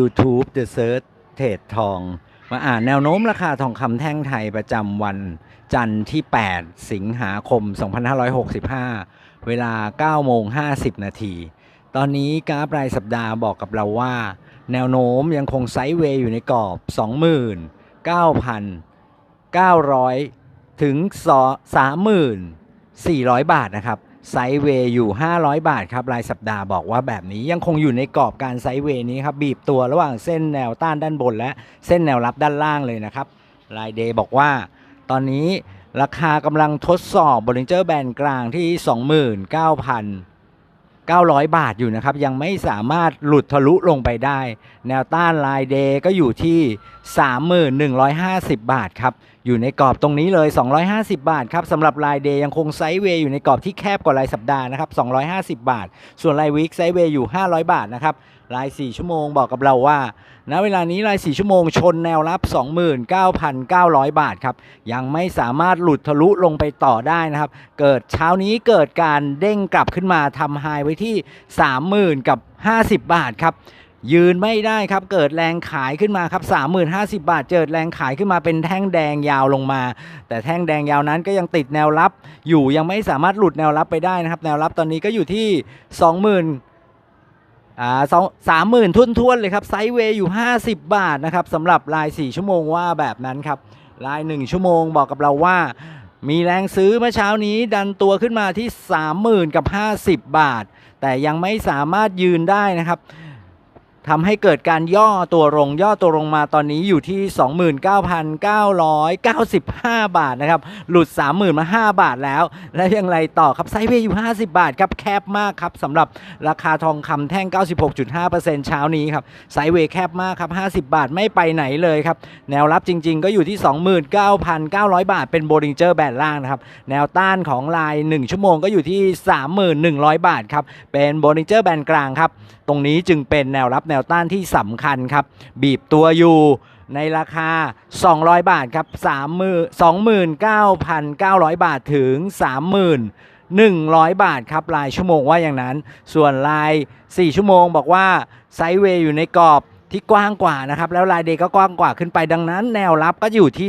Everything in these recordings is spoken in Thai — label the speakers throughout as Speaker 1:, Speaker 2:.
Speaker 1: YouTube The Search เทรดทอง มาอ่านแนวโน้มราคาทองคำแท่งไทยประจำวันจันทร์ที่ 8 สิงหาคม 2565 เวลา9โมง50 นาที ตอนนี้กราฟรายสัปดาห์บอกกับเราว่า แนวโน้มยังคงไซด์เวย์อยู่ในกรอบ 29,900 ถึง30,400 บาทนะครับ ไซเวย์อยู่ 500 บาทครับรายสัปดาห์บอกว่าแบบนี้ยังคงอยู่ในกรอบการไซเวย์นี้ครับบีบตัวระหว่างเส้นแนวต้านด้านบน และเส้นแนวรับด้านล่างเลยนะครับรายเดย์บอกว่า ตอนนี้ราคากำลังทดสอบบริเจอร์แบนกลางที่ 29,900 บาทอยู่นะครับ ยังไม่สามารถหลุดทะลุลงไปได้ แนวต้านรายเดย์ก็อยู่ที่ 31,150 บาทครับอยู่ในกรอบตรงนี้เลย 250 บาทครับสำหรับรายเดย์ยังคงไซด์เวย์อยู่ในกรอบที่แคบกว่ารายสัปดาห์นะครับ 250 บาท ส่วนรายวีคไซด์เวย์อยู่ 500 บาทนะครับราย 4 ชั่วโมงบอกกับเราว่าณเวลานี้ราย 4 ชั่วโมงชนแนวรับ 29,900 บาทครับ ยังไม่สามารถหลุดทะลุลงไปต่อได้นะครับ เกิดเช้านี้เกิดการเด้งกลับขึ้นมาทำไฮไว้ที่ 30,000 กับ 50 บาทครับ ยืนไม่ได้ครับเกิดแรงขายขึ้นมาครับ30,050 บาท เจิดแรงขายขึ้นมาเป็นแท่งแดงยาวลงมา แต่แท่งแดงยาวนั้นก็ยังติดแนวรับ อยู่ยังไม่สามารถหลุดแนวรับไปได้นะครับ แนวรับตอนนี้ก็อยู่ที่ 20,000อ่าสองสามหมื่นทุนทวนๆเลยครับไซด์เวย์อยู่ 50 บาทนะครับสำหรับราย 4 ชั่วโมงว่าแบบนั้นครับราย 1 ชั่วโมงบอกกับเราว่า มีแรงซื้อเมื่อเช้านี้ดันตัวขึ้นมาที่ 30,000กับ50 บาท แต่ยังไม่สามารถยืนได้นะครับ ทำให้เกิดการย่อตัวลงย่อตัวลงมาตอนนี้อยู่ที่ 29,995 บาทนะครับ หลุด 30,000 มา 5 บาทแล้ว แล้วยังไรต่อครับไซเวย์อยู่ 50 บาทครับแคบมากครับสำหรับราคาทองคำแท่ง 96.5%เช้านี้ครับไซเวย์แคบมากครับ 50 บาทไม่ไปไหนเลยครับ แนวรับจริงๆ ก็อยู่ที่ 29,900 บาท เป็นโบริงเจอร์แบนล่างนะครับแนวต้านของลาย 1 ชั่วโมงก็อยู่ที่ 31,100 บาทครับเป็นโบริงเจอร์แบนกลางครับตรงนี้จึงเป็นแนวรับแนวต้านที่สำคัญครับ บีบตัวอยู่ในราคา 200 บาทครับ29,900 บาทถึง3,100 บาทครับรายชั่วโมงว่าอย่างนั้น ส่วนราย 4 ชั่วโมงบอกว่าไซด์เวย์อยู่ในกรอบ ที่กว้างกว่านะครับ แล้วรายเดย์ก็กว้างกว่าขึ้นไปดังนั้น แนวรับก็อยู่ที่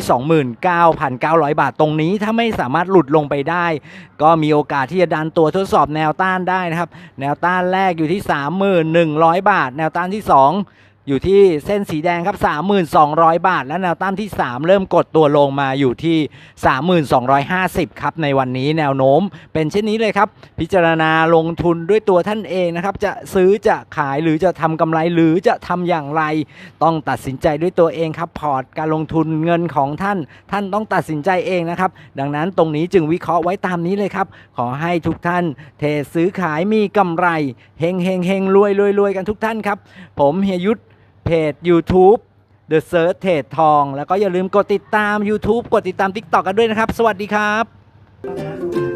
Speaker 1: 29,900 บาทตรงนี้ ถ้าไม่สามารถหลุดลงไปได้ ก็มีโอกาสที่จะดันตัวทดสอบแนวต้านได้นะครับ แนวต้านแรกอยู่ที่ 31,100 บาท แนวต้านที่ 2 อยู่ที่เส้นสีแดงครับ 3,200 บาท และแนวต้านที่ 3 เริ่มกดตัวลงมาอยู่ที่ 3,250 ครับในวันนี้แนวโน้ม เป็นเช่นนี้เลยครับ พิจารณาลงทุนด้วยตัวท่านเองนะครับ จะซื้อจะขายหรือจะทำกำไรหรือจะทำอย่างไร ต้องตัดสินใจด้วยตัวเองครับ พอร์ตการลงทุนเงินของท่าน ท่านต้องตัดสินใจเองนะครับ ดังนั้นตรงนี้จึงวิเคราะห์ไว้ตามนี้เลยครับ ขอให้ทุกท่าน เทรดซื้อขายมีกำไรเฮงเฮงเฮงรวยรวยรวยกันทุกท่านครับ ผมเฮียยุทธ จ YouTube The Search เทรดทอง แล้วก็อย่าลืมกดติดตาม YouTube กดติดตาม TikTok กันด้วยนะครับ สวัสดีครับ